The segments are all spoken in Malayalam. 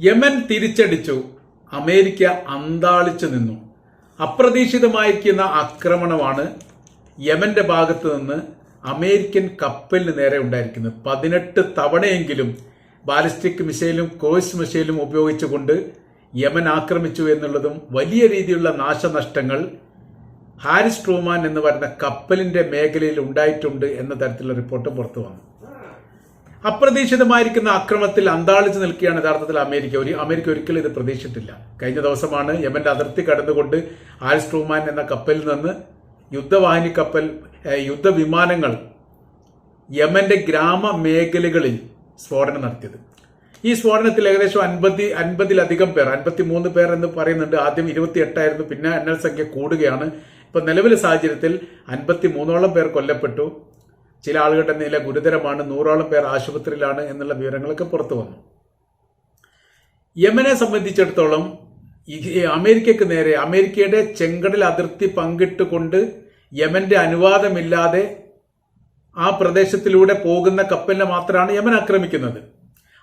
യമൻ തിരിച്ചടിച്ചു. അമേരിക്ക അന്താളിച്ചു നിന്നു. അപ്രതീക്ഷിതമായിരിക്കുന്ന ആക്രമണമാണ് യമന്റെ ഭാഗത്ത് നിന്ന് അമേരിക്കൻ കപ്പലിന് നേരെ ഉണ്ടായിരിക്കുന്നത്. പതിനെട്ട് തവണയെങ്കിലും ബാലിസ്റ്റിക് മിസൈലും ക്രോസ് മിസൈലും ഉപയോഗിച്ചുകൊണ്ട് യമൻ ആക്രമിച്ചു എന്നുള്ളതും വലിയ രീതിയിലുള്ള നാശനഷ്ടങ്ങൾ ഹാരിസ് ട്രൂമാൻ എന്ന് പറയുന്ന കപ്പലിന്റെ മേഖലയിൽ ഉണ്ടായിട്ടുണ്ട് എന്ന തരത്തിലുള്ള റിപ്പോർട്ട് പുറത്തു വന്നു. അപ്രതീക്ഷിതമായിരിക്കുന്ന അക്രമത്തിൽ അന്താളിച്ചു നിൽക്കുകയാണ് യഥാർത്ഥത്തിൽ അമേരിക്ക. ഒരു അമേരിക്ക ഒരിക്കലും ഇത് പ്രതീക്ഷിച്ചിട്ടില്ല. കഴിഞ്ഞ ദിവസമാണ് യമന്റെ അതിർത്തി കടന്നുകൊണ്ട് ആൽസ്ട്രോമാൻ ട്രൂമാൻ എന്ന കപ്പലിൽ നിന്ന് യുദ്ധവാഹിനി കപ്പൽ യുദ്ധവിമാനങ്ങൾ യമന്റെ ഗ്രാമ മേഖലകളിൽ സ്ഫോടനം നടത്തിയത്. ഈ സ്ഫോടനത്തിൽ ഏകദേശം അൻപത്തി അൻപതിലധികം പേർ അൻപത്തി മൂന്ന് പേർ എന്ന് പറയുന്നുണ്ട്. ആദ്യം ഇരുപത്തി എട്ടായിരുന്നു പിന്നെ എണ്ണൽ സംഖ്യ കൂടുകയാണ്. ഇപ്പൊ നിലവിലെ സാഹചര്യത്തിൽ അൻപത്തി മൂന്നോളം പേർ കൊല്ലപ്പെട്ടു. ചില ആളുകളുടെ നില ഗുരുതരമാണ്. നൂറോളം പേർ ആശുപത്രിയിലാണ് എന്നുള്ള വിവരങ്ങളൊക്കെ പുറത്തു വന്നു. യമനെ സംബന്ധിച്ചിടത്തോളം ഈ അമേരിക്കക്ക് നേരെ അമേരിക്കയുടെ ചെങ്കടൽ അതിർത്തി പങ്കിട്ടുകൊണ്ട് യമന്റെ അനുവാദമില്ലാതെ ആ പ്രദേശത്തിലൂടെ പോകുന്ന കപ്പലിനെ മാത്രമാണ് യമൻ ആക്രമിക്കുന്നത്.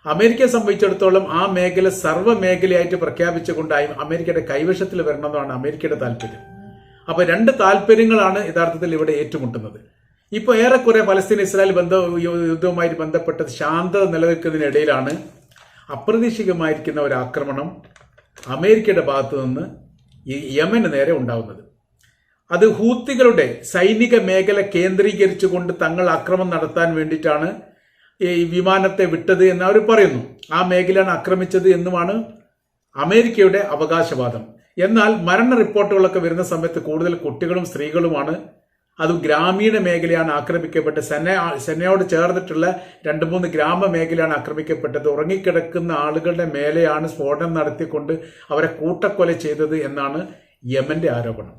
അമേരിക്കയെ സംബന്ധിച്ചിടത്തോളം ആ മേഖല സർവ മേഖലയായിട്ട് പ്രഖ്യാപിച്ചുകൊണ്ടായി അമേരിക്കയുടെ കൈവശത്തിൽ വരണമെന്നാണ് അമേരിക്കയുടെ താല്പര്യം. അപ്പൊ രണ്ട് താല്പര്യങ്ങളാണ് യഥാർത്ഥത്തിൽ ഇവിടെ ഏറ്റുമുട്ടുന്നത്. ഇപ്പൊ ഏറെക്കുറെ പലസ്തീൻ ഇസ്രായേൽ ബന്ധ യുദ്ധവുമായി ബന്ധപ്പെട്ട ശാന്തത നിലനിൽക്കുന്നതിനിടയിലാണ് അപ്രതീക്ഷിതമായിരിക്കുന്ന ഒരു ആക്രമണം അമേരിക്കയുടെ ഭാഗത്തു നിന്ന് യമന് നേരെ ഉണ്ടാവുന്നത്. അത് ഹൂത്തികളുടെ സൈനിക മേഖല കേന്ദ്രീകരിച്ചുകൊണ്ട് തങ്ങൾ ആക്രമണം നടത്താൻ വേണ്ടിയിട്ടാണ് ഈ വിമാനത്തെ വിട്ടത് എന്ന് അവർ പറയുന്നു. ആ മേഖലയാണ് ആക്രമിച്ചത് എന്നുമാണ് അമേരിക്കയുടെ അവകാശവാദം. എന്നാൽ മരണ റിപ്പോർട്ടുകളൊക്കെ വരുന്ന സമയത്ത് കൂടുതൽ കുട്ടികളും സ്ത്രീകളുമാണ് അതും ഗ്രാമീണ മേഖലയാണ് ആക്രമിക്കപ്പെട്ട സെന സെനയോട് ചേർന്നിട്ടുള്ള രണ്ട് മൂന്ന് ഗ്രാമ മേഖലയാണ് ആക്രമിക്കപ്പെട്ടത്. ഉറങ്ങിക്കിടക്കുന്ന ആളുകളുടെ മേലെയാണ് സ്ഫോടനം നടത്തിക്കൊണ്ട് അവരെ കൂട്ടക്കൊല ചെയ്തത് എന്നാണ് യമന്റെ ആരോപണം.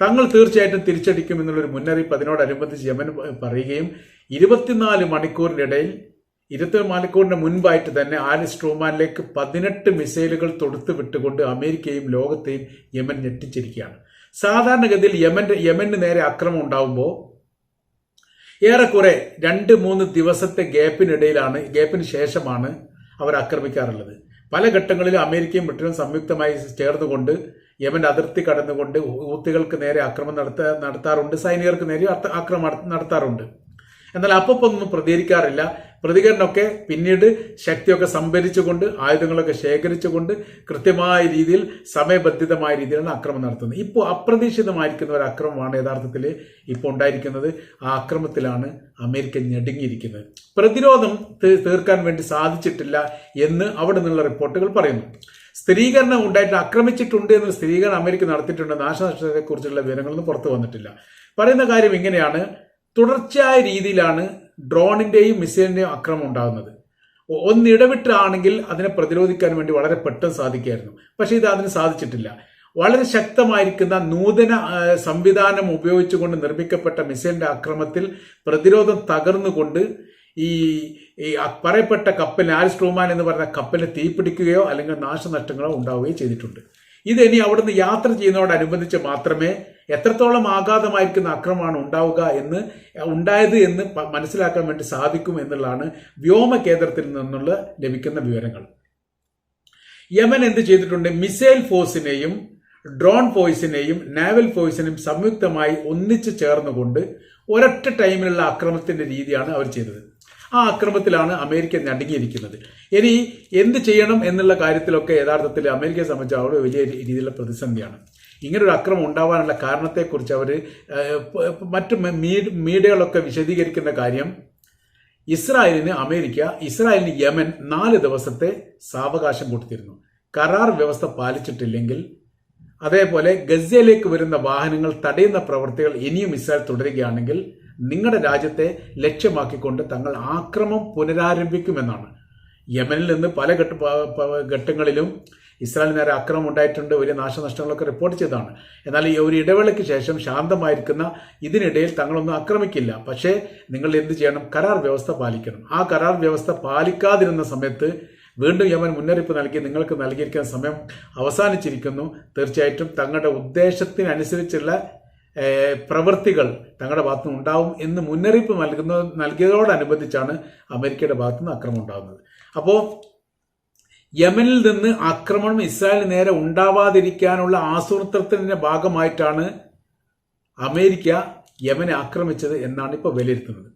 തങ്ങൾ തീർച്ചയായിട്ടും തിരിച്ചടിക്കും എന്നുള്ളൊരു മുന്നറിയിപ്പ് അതിനോടനുബന്ധിച്ച് യമൻ പറയുകയും ഇരുപത്തിനാല് മണിക്കൂറിനിടയിൽ ഇരുപത്തി മണിക്കൂറിന് മുൻപായിട്ട് തന്നെ ആലിസ് ട്രൂമാനിലേക്ക് പതിനെട്ട് മിസൈലുകൾ തൊടുത്തു വിട്ടുകൊണ്ട് അമേരിക്കയും ലോകത്തെയും യമൻ ഞെട്ടിച്ചിരിക്കുകയാണ്. സാധാരണഗതിയിൽ യമന്റെ യമന് നേരെ അക്രമം ഉണ്ടാവുമ്പോൾ ഏറെക്കുറെ രണ്ട് മൂന്ന് ദിവസത്തെ ഗ്യാപ്പിനിടയിലാണ് ഗ്യാപ്പിന് ശേഷമാണ് അവർ ആക്രമിക്കാറുള്ളത്. പല ഘട്ടങ്ങളിലും അമേരിക്കയും ബ്രിട്ടനും സംയുക്തമായി ചേർന്നുകൊണ്ട് യമൻ അതിർത്തി കടന്നുകൊണ്ട് ഊത്തികൾക്ക് നേരെ ആക്രമണം നടത്ത നടത്താറുണ്ട് സൈനികർക്ക് നേരെ ആക്രമണം നടത്താറുണ്ട്. എന്നാൽ അപ്പൊന്നും പ്രതികരിക്കാറില്ല. പ്രതികരണമൊക്കെ പിന്നീട് ശക്തിയൊക്കെ സംഭരിച്ചുകൊണ്ട് ആയുധങ്ങളൊക്കെ ശേഖരിച്ചുകൊണ്ട് കൃത്യമായ രീതിയിൽ സമയബന്ധിതമായ രീതിയിലാണ് ആക്രമണം നടത്തുന്നത്. ഇപ്പോൾ അപ്രതീക്ഷിതമായിരിക്കുന്ന ഒരു ആക്രമമാണ് യഥാർത്ഥത്തിൽ ഇപ്പോൾ ഉണ്ടായിരിക്കുന്നത്. ആ അക്രമത്തിലാണ് അമേരിക്ക ഞെടുങ്ങിയിരിക്കുന്നത്. പ്രതിരോധം തീർക്കാൻ വേണ്ടി സാധിച്ചിട്ടില്ല എന്ന് അവിടെ നിന്നുള്ള റിപ്പോർട്ടുകൾ പറയുന്നു. സ്ഥിരീകരണം ഉണ്ടായിട്ട് ആക്രമിച്ചിട്ടുണ്ട് എന്ന് സ്ഥിരീകരണം അമേരിക്ക നടത്തിയിട്ടുണ്ട്. നാശനഷ്ടത്തെക്കുറിച്ചുള്ള വിവരങ്ങളൊന്നും പുറത്തു വന്നിട്ടില്ല. പറയുന്ന കാര്യം ഇങ്ങനെയാണ്. തുടർച്ചയായ രീതിയിലാണ് ഡ്രോണിന്റെയും മിസൈലിന്റെയും ആക്രമണം ഉണ്ടാകുന്നത്. ഒന്നിടവിട്ടാണെങ്കിൽ ഒന്ന് അതിനെ പ്രതിരോധിക്കാൻ വേണ്ടി വളരെ പെട്ടെന്ന് സാധിക്കുമായിരുന്നു പക്ഷേ ഇത് അതിന് സാധിച്ചിട്ടില്ല. വളരെ ശക്തമായിരിക്കുന്ന നൂതന സംവിധാനം ഉപയോഗിച്ചുകൊണ്ട് നിർമ്മിക്കപ്പെട്ട മിസൈലിന്റെ ആക്രമണത്തിൽ പ്രതിരോധം തകർന്നുകൊണ്ട് ഈ ഈ പറയപ്പെട്ട കപ്പലിന് ആരിസ് ട്രൂമാൻ എന്ന് പറഞ്ഞ കപ്പലിന് തീപിടിക്കുകയോ അല്ലെങ്കിൽ നാശനഷ്ടങ്ങളോ ഉണ്ടാവുകയോ ചെയ്തിട്ടുണ്ട്. ഇത് ഇനി അവിടുന്ന് യാത്ര ചെയ്യുന്നതോടനുബന്ധിച്ച് മാത്രമേ എത്രത്തോളം ആഘാതമായിരിക്കുന്ന അക്രമമാണ് ഉണ്ടാവുക എന്ന് ഉണ്ടായത് എന്ന് മനസ്സിലാക്കാൻ വേണ്ടി സാധിക്കും എന്നുള്ളതാണ് വ്യോമ കേന്ദ്രത്തിൽ നിന്നുള്ള ലഭിക്കുന്ന വിവരങ്ങൾ. യമൻ എന്ത് ചെയ്തിട്ടുണ്ട്? മിസൈൽ ഫോഴ്സിനെയും ഡ്രോൺ ഫോഴ്സിനെയും നാവൽ ഫോഴ്സിനെയും സംയുക്തമായി ഒന്നിച്ച് ചേർന്നുകൊണ്ട് ഒരൊറ്റ ടൈമിലുള്ള അക്രമത്തിന്റെ രീതിയാണ് അവർ ചെയ്തത്. ആ അക്രമത്തിലാണ് അമേരിക്ക നടുങ്ങിയിരിക്കുന്നത്. ഇനി എന്ത് ചെയ്യണം എന്നുള്ള കാര്യത്തിലൊക്കെ യഥാർത്ഥത്തിൽ അമേരിക്കയെ സംബന്ധിച്ച് അവിടെ വലിയ രീതിയിലുള്ള പ്രതിസന്ധിയാണ്. ഇങ്ങനൊരു അക്രമം ഉണ്ടാവാനുള്ള കാരണത്തെക്കുറിച്ച് അവർ മറ്റു മീഡിയകളൊക്കെ വിശദീകരിക്കുന്ന കാര്യം ഇസ്രായേലിന് അമേരിക്ക ഇസ്രായേലിന് യമൻ നാല് ദിവസത്തെ സാവകാശം കൊടുത്തിരുന്നു. കരാർ വ്യവസ്ഥ പാലിച്ചിട്ടില്ലെങ്കിൽ അതേപോലെ ഗസയിലേക്ക് വരുന്ന വാഹനങ്ങൾ തടയുന്ന പ്രവൃത്തികൾ ഇനിയും ഇസ്രായേൽ തുടരുകയാണെങ്കിൽ നിങ്ങളുടെ രാജ്യത്തെ ലക്ഷ്യമാക്കിക്കൊണ്ട് തങ്ങൾ ആക്രമം പുനരാരംഭിക്കുമെന്നാണ്. യമനിൽ നിന്ന് പല ഘട്ട ഘട്ടങ്ങളിലും ഇസ്രായേലിന് നേരെ ആക്രമണം ഉണ്ടായിട്ടുണ്ട് വലിയ നാശനഷ്ടങ്ങളൊക്കെ റിപ്പോർട്ട് ചെയ്തതാണ്. എന്നാൽ ഈ ഒരു ഇടവേളയ്ക്ക് ശേഷം ശാന്തമായിരിക്കുന്ന ഇതിനിടയിൽ തങ്ങളൊന്നും ആക്രമിക്കില്ല. പക്ഷേ നിങ്ങൾ എന്ത് ചെയ്യണം? കരാർ വ്യവസ്ഥ പാലിക്കണം. ആ കരാർ വ്യവസ്ഥ പാലിക്കാതിരുന്ന സമയത്ത് വീണ്ടും യമൻ മുന്നറിയിപ്പ് നൽകി നിങ്ങൾക്ക് നൽകിയിരിക്കുന്ന സമയം അവസാനിച്ചിരിക്കുന്നു. തീർച്ചയായിട്ടും തങ്ങളുടെ ഉദ്ദേശത്തിനനുസരിച്ചുള്ള പ്രവൃത്തികൾ തങ്ങളുടെ ഭാഗത്തു നിന്ന് ഉണ്ടാവും എന്ന് മുന്നറിയിപ്പ് നൽകുന്ന നൽകിയതോടനുബന്ധിച്ചാണ് അമേരിക്കയുടെ ഭാഗത്തു നിന്ന് അക്രമം ഉണ്ടാകുന്നത്. അപ്പോൾ യമനിൽ നിന്ന് ആക്രമണം ഇസ്രായേലിന് നേരെ ഉണ്ടാവാതിരിക്കാനുള്ള ആസൂത്രത്തിന്റെ ഭാഗമായിട്ടാണ് അമേരിക്ക യമനെ ആക്രമിച്ചത് എന്നാണ് ഇപ്പോൾ വിലയിരുത്തുന്നത്.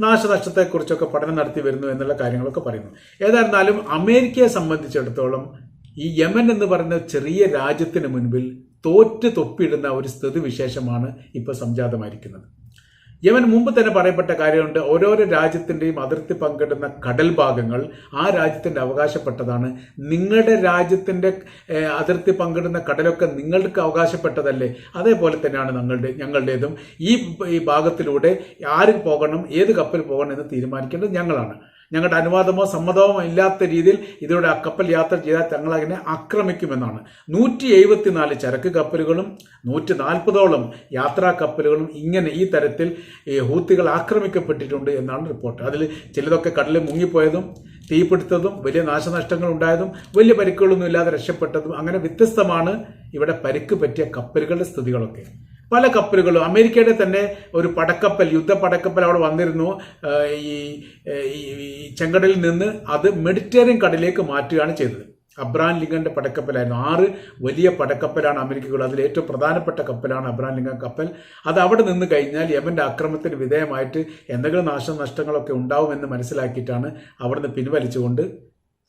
നാശനഷ്ടത്തെക്കുറിച്ചൊക്കെ പഠനം നടത്തി വരുന്നു എന്നുള്ള കാര്യങ്ങളൊക്കെ പറയുന്നു. ഏതായിരുന്നാലും അമേരിക്കയെ സംബന്ധിച്ചിടത്തോളം ഈ യമൻ എന്ന് പറയുന്ന ചെറിയ രാജ്യത്തിന് മുൻപിൽ തോറ്റ് തൊപ്പിയിടുന്ന ഒരു സ്ഥിതിവിശേഷമാണ് ഇപ്പോൾ സംജാതമായിരിക്കുന്നത്. യമൻ മുമ്പ് തന്നെ പറയപ്പെട്ട കാര്യമുണ്ട്. ഓരോരോ രാജ്യത്തിന്റെയും അതിർത്തി പങ്കിടുന്ന കടൽ ഭാഗങ്ങൾ ആ രാജ്യത്തിന്റെ അവകാശപ്പെട്ടതാണ്. നിങ്ങളുടെ രാജ്യത്തിന്റെ അതിർത്തി പങ്കിടുന്ന കടലൊക്കെ നിങ്ങൾക്ക് അവകാശപ്പെട്ടതല്ലേ? അതേപോലെ തന്നെയാണ് ഞങ്ങളുടെ ഞങ്ങളുടേതും. ഈ ഭാഗത്തിലൂടെ ആര് പോകണം ഏത് കപ്പൽ പോകണം എന്ന് തീരുമാനിക്കേണ്ടത് ഞങ്ങളാണ്. ഞങ്ങളുടെ അനുവാദമോ സമ്മതമോ ഇല്ലാത്ത രീതിയിൽ ഇതിലൂടെ ആ കപ്പൽ യാത്ര ചെയ്താൽ തങ്ങൾ അതിനെ ആക്രമിക്കുമെന്നാണ്. നൂറ്റി എഴുപത്തിനാല് ചരക്ക് കപ്പലുകളും നൂറ്റി നാൽപ്പതോളം യാത്രാ കപ്പലുകളും ഇങ്ങനെ ഈ തരത്തിൽ ഈ ഹൂത്തികൾ ആക്രമിക്കപ്പെട്ടിട്ടുണ്ട് എന്നാണ് റിപ്പോർട്ട്. അതിൽ ചിലതൊക്കെ കടലിൽ മുങ്ങിപ്പോയതും തീപിടുത്തതും വലിയ നാശനഷ്ടങ്ങൾ ഉണ്ടായതും വലിയ പരിക്കുകളൊന്നും ഇല്ലാതെ രക്ഷപ്പെട്ടതും അങ്ങനെ വ്യത്യസ്തമാണ് ഇവിടെ പരിക്ക് പറ്റിയ കപ്പലുകളുടെ സ്ഥിതികളൊക്കെ. പല കപ്പലുകളും. അമേരിക്കയുടെ തന്നെ ഒരു പടക്കപ്പൽ യുദ്ധ പടക്കപ്പൽ അവിടെ വന്നിരുന്നു. ഈ ചെങ്കടലിൽ നിന്ന് അത് മെഡിറ്ററേനിയൻ കടലിലേക്ക് മാറ്റുകയാണ് ചെയ്തത്. അബ്രാൻ ലിങ്കന്റെ പടക്കപ്പലായിരുന്നു. ആറ് വലിയ പടക്കപ്പലാണ് അമേരിക്കകൾ അതിൽ ഏറ്റവും പ്രധാനപ്പെട്ട കപ്പലാണ് അബ്രാൻ ലിങ്കൻ കപ്പൽ. അത് അവിടെ നിന്ന് കഴിഞ്ഞാൽ യമന്റെ ആക്രമണത്തിന് വിധേയമായിട്ട് എന്തെങ്കിലും നാശനഷ്ടങ്ങളൊക്കെ ഉണ്ടാവുമെന്ന് മനസ്സിലാക്കിയിട്ടാണ് അവിടുന്ന് പിൻവലിച്ചുകൊണ്ട്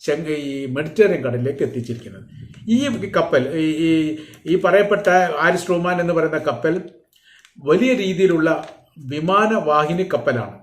ചെങ്ക ഈ മെഡിറ്ററേനിയൻ കടലിലേക്ക് എത്തിച്ചിരിക്കുന്നത്. ഈ കപ്പൽ ഈ ഈ- പറയപ്പെട്ട ആരിസ് ട്രൂമാൻ എന്ന് പറയുന്ന കപ്പൽ വലിയ രീതിയിലുള്ള വിമാനവാഹിനി കപ്പലാണ്.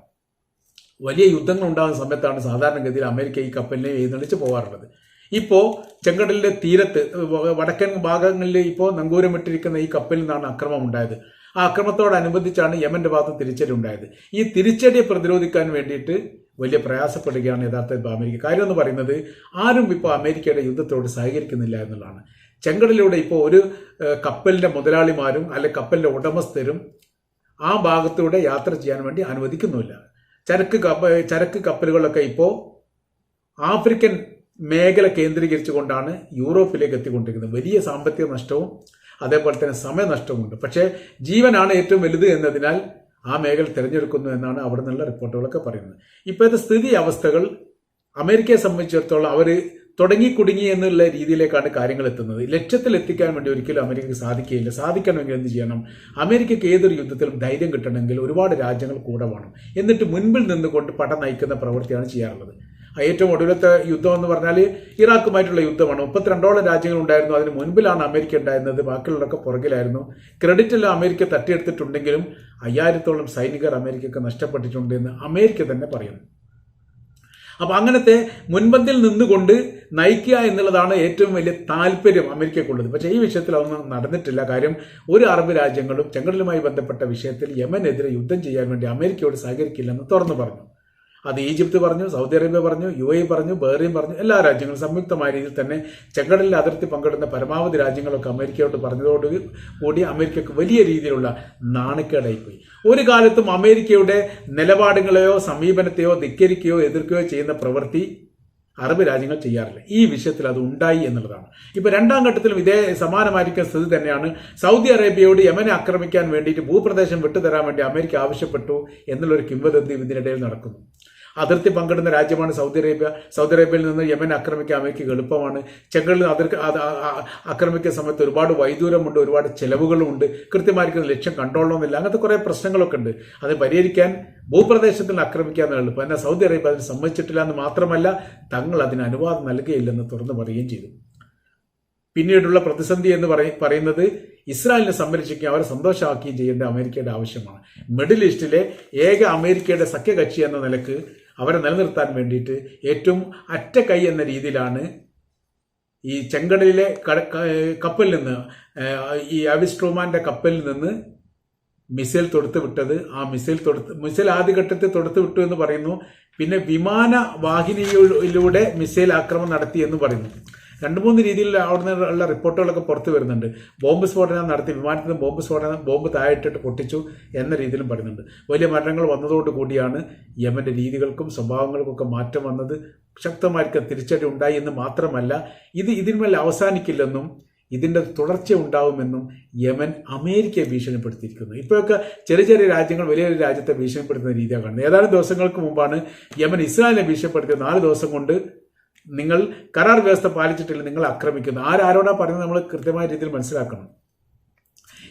വലിയ യുദ്ധങ്ങൾ ഉണ്ടാകുന്ന സമയത്താണ് സാധാരണഗതിയിൽ അമേരിക്ക ഈ കപ്പലിനെ എഴുന്നള്ളിച്ച് പോകാറുള്ളത്. ഇപ്പോൾ ചെങ്കടലിന്റെ തീരത്ത് വടക്കൻ ഭാഗങ്ങളിൽ ഇപ്പോൾ നങ്കൂരമിട്ടിരിക്കുന്ന ഈ കപ്പലിൽ നിന്നാണ് അക്രമം ഉണ്ടായത്. ആ അക്രമത്തോടനുബന്ധിച്ചാണ് യമന്റെ ഭാഗത്ത് തിരിച്ചടി ഉണ്ടായത്. ഈ തിരിച്ചടിയെ പ്രതിരോധിക്കാൻ വേണ്ടിയിട്ട് വലിയ പ്രയാസപ്പെടുകയാണ് യഥാർത്ഥത്തിൽ അമേരിക്ക. കാര്യം എന്ന് പറയുന്നത് ആരും ഇപ്പോൾ അമേരിക്കയുടെ യുദ്ധത്തോട് സഹകരിക്കുന്നില്ല എന്നുള്ളതാണ്. ചെങ്കടലിലൂടെ ഇപ്പോൾ ഒരു കപ്പലിന്റെ മുതലാളിമാരും അല്ലെ കപ്പലിന്റെ ഉടമസ്ഥരും ആ ഭാഗത്തൂടെ യാത്ര ചെയ്യാൻ വേണ്ടി അനുവദിക്കുന്നുമില്ല. ചരക്ക് കപ്പ ചരക്ക് കപ്പലുകളൊക്കെ ഇപ്പോൾ ആഫ്രിക്കൻ മേഖല കേന്ദ്രീകരിച്ചുകൊണ്ടാണ് യൂറോപ്പിലേക്ക് എത്തിക്കൊണ്ടിരിക്കുന്നത്. വലിയ സാമ്പത്തിക നഷ്ടവും അതേപോലെ തന്നെ സമയനഷ്ടവുമുണ്ട്. പക്ഷേ ജീവനാണ് ഏറ്റവും വലുത് എന്നതിനാൽ ആ മേഖല തിരഞ്ഞെടുക്കുന്നു എന്നാണ് അവിടെ നിന്നുള്ള റിപ്പോർട്ടുകളൊക്കെ പറയുന്നത്. ഇപ്പോഴത്തെ സ്ഥിതി അവസ്ഥകൾ അമേരിക്കയെ സംബന്ധിച്ചിടത്തോളം അവർ തുടങ്ങി കുടുങ്ങി എന്നുള്ള രീതിയിലേക്കാണ് കാര്യങ്ങൾ എത്തുന്നത്. ലക്ഷ്യത്തിൽ എത്തിക്കാൻ വേണ്ടി ഒരിക്കലും അമേരിക്കക്ക് സാധിക്കുകയില്ല. സാധിക്കണമെങ്കിൽ എന്ത് ചെയ്യണം? അമേരിക്കയ്ക്ക് ഏതൊരു യുദ്ധത്തിലും ധൈര്യം കിട്ടണമെങ്കിൽ ഒരുപാട് രാജ്യങ്ങൾ കൂടെ വേണം. എന്നിട്ട് മുൻപിൽ നിന്നുകൊണ്ട് പട നയിക്കുന്ന പ്രവൃത്തിയാണ് ചെയ്യാറുള്ളത്. ഏറ്റവും ഒടുവിലത്തെ യുദ്ധം എന്ന് പറഞ്ഞാൽ ഇറാഖുമായിട്ടുള്ള യുദ്ധമാണ്. മുപ്പത്തിരണ്ടോളം രാജ്യങ്ങൾ ഉണ്ടായിരുന്നു അതിന് മുൻപിലാണ് അമേരിക്ക ഉണ്ടായിരുന്നത്. ബാക്കിയുള്ളവരൊക്കെ പുറകിലായിരുന്നു. ക്രെഡിറ്റെല്ലാം അമേരിക്ക തട്ടിയെടുത്തിട്ടുണ്ടെങ്കിലും അയ്യായിരത്തോളം സൈനികർ അമേരിക്കയ്ക്ക് നഷ്ടപ്പെട്ടിട്ടുണ്ട് എന്ന് അമേരിക്ക തന്നെ പറയുന്നു. അപ്പൊ അങ്ങനത്തെ മുൻപന്തിൽ നിന്നുകൊണ്ട് നയിക്കുക എന്നുള്ളതാണ് ഏറ്റവും വലിയ താല്പര്യം അമേരിക്കക്കുള്ളത്. പക്ഷേ ഈ വിഷയത്തിൽ അതൊന്നും നടന്നിട്ടില്ല. കാര്യം ഒരു അറബ് രാജ്യങ്ങളും ചെങ്കടലുമായി ബന്ധപ്പെട്ട വിഷയത്തിൽ യമനെതിരെ യുദ്ധം ചെയ്യാൻ വേണ്ടി അമേരിക്കയോട് സഹകരിക്കില്ലെന്ന് തുറന്നു പറഞ്ഞു. അത് ഈജിപ്ത് പറഞ്ഞു സൗദി അറേബ്യ പറഞ്ഞു യു എ പറഞ്ഞു ബഹ്റൈൻ പറഞ്ഞു എല്ലാ രാജ്യങ്ങളും സംയുക്തമായ രീതിയിൽ തന്നെ ചെങ്കടലിൽ അതിർത്തി പങ്കിടുന്ന പരമാവധി രാജ്യങ്ങളൊക്കെ അമേരിക്കയോട് പറഞ്ഞതോട് കൂടി അമേരിക്കക്ക് വലിയ രീതിയിലുള്ള നാണക്കേടായിപ്പോയി. ഒരു കാലത്തും അമേരിക്കയുടെ നിലപാടുകളെയോ സമീപനത്തെയോ ധിക്കരിക്കുകയോ എതിർക്കുകയോ ചെയ്യുന്ന പ്രവൃത്തി അറബ് രാജ്യങ്ങൾ ചെയ്യാറില്ല. ഈ വിഷയത്തിൽ അത് ഉണ്ടായി എന്നുള്ളതാണ്. ഇപ്പൊ രണ്ടാം ഘട്ടത്തിലും ഇതേ സമാനമായിരിക്കുന്ന സ്ഥിതി തന്നെയാണ്. സൗദി അറേബ്യയോട് യമനെ ആക്രമിക്കാൻ വേണ്ടിയിട്ട് ഭൂപ്രദേശം വിട്ടുതരാൻ വേണ്ടി അമേരിക്ക ആവശ്യപ്പെട്ടു എന്നുള്ളൊരു കിംവദന്തി ഇതിനിടയിൽ നടക്കുന്നു. അതിർത്തി പങ്കിടുന്ന രാജ്യമാണ് സൗദി അറേബ്യ. സൗദി അറേബ്യയിൽ നിന്ന് യമൻ ആക്രമിക്കാൻ അമേരിക്കയ്ക്ക് എളുപ്പമാണ്. ചെങ്കടലിൽ അതിർത്തി ആക്രമിക്കുന്ന സമയത്ത് ഒരുപാട് വൈദൂരമുണ്ട് ഒരുപാട് ചെലവുകളുമുണ്ട്. കൃത്യമായിരിക്കുന്ന ലക്ഷ്യം കണ്ടോളണമെന്നില്ല. അങ്ങനത്തെ കുറേ പ്രശ്നങ്ങളൊക്കെ ഉണ്ട്. അത് പരിഹരിക്കാൻ ഭൂപ്രദേശത്തിൽ ആക്രമിക്കാൻ എളുപ്പം. എന്നാൽ സൗദി അറേബ്യ അതിന് സമ്മതിച്ചിട്ടില്ല എന്ന് മാത്രമല്ല തങ്ങൾ അതിന് അനുവാദം നൽകുകയില്ലെന്ന് തുറന്നു പറയുകയും ചെയ്തു. പിന്നീടുള്ള പ്രതിസന്ധി എന്ന് പറയ പറയുന്നത് ഇസ്രായേലിനെ സംരക്ഷിക്കുകയും അവരെ സന്തോഷമാക്കുകയും ചെയ്യേണ്ട അമേരിക്കയുടെ ആവശ്യമാണ്. മിഡിൽ ഈസ്റ്റിലെ ഏക അമേരിക്കയുടെ സഖ്യകക്ഷി എന്ന നിലയ്ക്ക് അവരെ നിലനിർത്താൻ വേണ്ടിയിട്ട് ഏറ്റവും അറ്റ കൈ എന്ന രീതിയിലാണ് ഈ ചെങ്കടലിലെ കപ്പലിൽ നിന്ന് ഈ അവിസ്ട്രോമാന്റെ കപ്പലിൽ നിന്ന് മിസൈൽ തൊടുത്ത് വിട്ടത്. ആ മിസൈൽ തൊടുത്ത് മിസൈൽ ആദ്യഘട്ടത്തിൽ തൊടുത്ത് വിട്ടു എന്ന് പറയുന്നു. പിന്നെ വിമാന വാഹിനിയിലൂടെ മിസൈൽ ആക്രമണം നടത്തി എന്ന് പറയുന്നു. രണ്ട് മൂന്ന് രീതിയിൽ അവിടെ ഉള്ള റിപ്പോർട്ടുകളൊക്കെ പുറത്തു വരുന്നുണ്ട്. ബോംബ് സ്ഫോടനം നടത്തി വിമാനത്തിൽ നിന്ന് ബോംബ് സ്ഫോടനം ബോംബ് താഴെട്ടിട്ട് പൊട്ടിച്ചു എന്ന രീതിയിലും പറയുന്നുണ്ട്. വലിയ മരണങ്ങൾ വന്നതോട് കൂടിയാണ് യമന്റെ രീതികൾക്കും സ്വഭാവങ്ങൾക്കൊക്കെ മാറ്റം വന്നത്. ശക്തമായിരിക്കും തിരിച്ചടി ഉണ്ടായി എന്ന് മാത്രമല്ല ഇത് ഇതിന്മേൽ അവസാനിക്കില്ലെന്നും ഇതിന്റെ തുടർച്ച ഉണ്ടാവുമെന്നും യമൻ അമേരിക്കയെ ഭീഷണിപ്പെടുത്തിയിരിക്കുന്നു. ഇപ്പോഴൊക്കെ ചെറിയ ചെറിയ രാജ്യങ്ങൾ വലിയ വലിയ രാജ്യത്തെ ഭീഷണിപ്പെടുത്തുന്ന രീതിയാണ് കാണുന്നത്. ഏതാനും ദിവസങ്ങൾക്ക് മുമ്പാണ് യമൻ ഇസ്രായേലിനെ ഭീഷണിപ്പെടുത്തിയത്. നാല് ദിവസം കൊണ്ട് നിങ്ങൾ കരാർ വ്യവസ്ഥ പാലിച്ചിട്ടില്ല നിങ്ങൾ ആക്രമിക്കുന്നു. ആരാരോടാ പറയുന്നത് നമ്മൾ കൃത്യമായ രീതിയിൽ മനസ്സിലാക്കണം.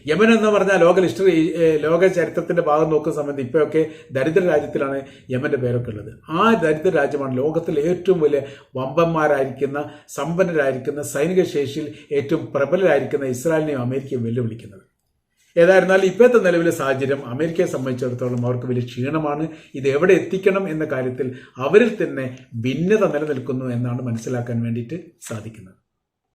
യമൻ എന്ന് പറഞ്ഞാൽ ലോക ഹിസ്റ്ററി ലോക ചരിത്രത്തിന്റെ ഭാഗം നോക്കുന്ന സമയത്ത് ഇപ്പോഴൊക്കെ ദരിദ്ര രാജ്യത്തിലാണ് യമന്റെ പേരൊക്കെ ഉള്ളത്. ആ ദരിദ്ര രാജ്യമാണ് ലോകത്തിലെ ഏറ്റവും വലിയ വമ്പന്മാരായിരിക്കുന്ന സമ്പന്നരായിരിക്കുന്ന സൈനിക ശേഷിയിൽ ഏറ്റവും പ്രബലരായിരിക്കുന്ന ഇസ്രായേലിനെയും അമേരിക്കയും വെല്ലുവിളിക്കുന്നത്. ഏതായിരുന്നാലും ഇപ്പോഴത്തെ നിലവിലെ സാഹചര്യം അമേരിക്കയെ സംബന്ധിച്ചിടത്തോളം അവർക്ക് വലിയ ക്ഷീണമാണ്. ഇത് എവിടെ എത്തിക്കണം എന്ന കാര്യത്തിൽ അവരിൽ തന്നെ ഭിന്നത നിലനിൽക്കുന്നു എന്നാണ് മനസ്സിലാക്കാൻ വേണ്ടിയിട്ട് സാധിക്കുന്നത്.